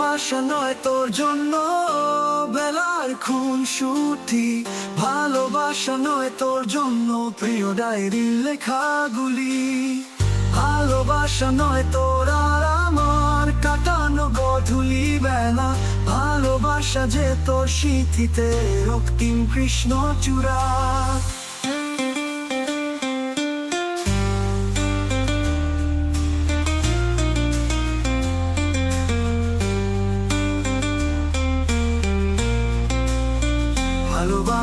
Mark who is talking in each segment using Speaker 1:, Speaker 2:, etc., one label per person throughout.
Speaker 1: ভালোবাসা নয় তোর জন্য। বেলার খুন সুটি ভালোবাসা নয় তোর জন্য। প্রিয় ডায়েরির লেখাগুলি ভালোবাসা নয় তোর আর আমার। কাটানো গধুলি বেলা ভালোবাসা যে তোর স্মৃতিতে রক্তিম কৃষ্ণ চূড়া।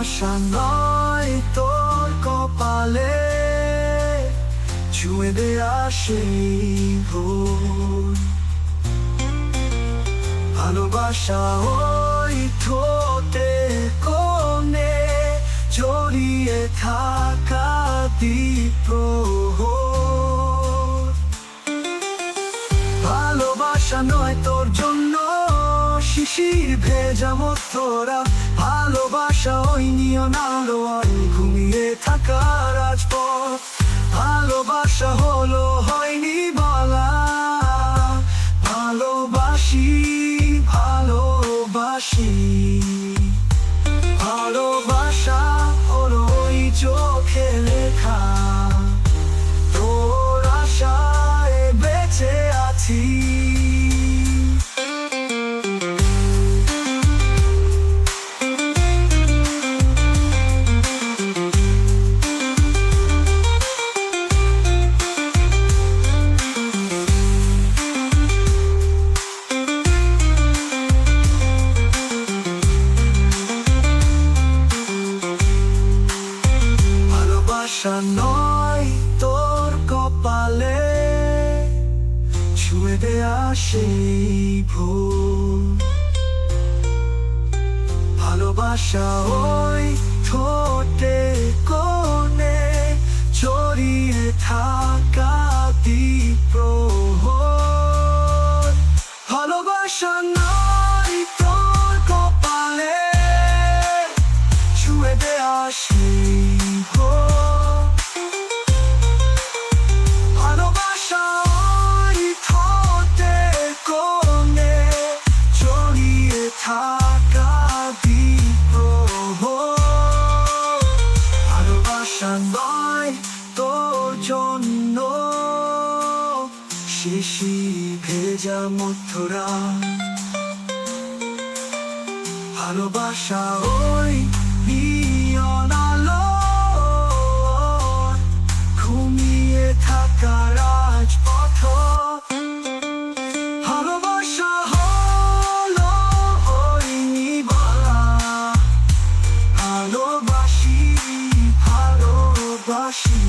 Speaker 1: ভালোবাসা নয় তোর কপালে, ছুঁয়ে দেয়া সেই ভোর ভালোবাসা ওই ঠোঁটে কোণে জড়িয়ে থাকা দীপ ভালোবাসা নয় তোর জন্য শিশির ভেজা তোরা ভালোবাসা ওই নিয়ন আলো আর ঘুমিয়ে থাকা রাজপথ ভালোবাসা হলো হয়নি বলা। ভালোবাসি ভালোবাসি, ভালোবাসা। ছুঁয়ে আসে ভুল ভালোবাসা ওই ঠোঁটে কোণে চড়িয়ে থাকা। নয় তোর জন্য শিশি ভেজা ভালোবাসা ওই ভালোবাসি ভালোবাসি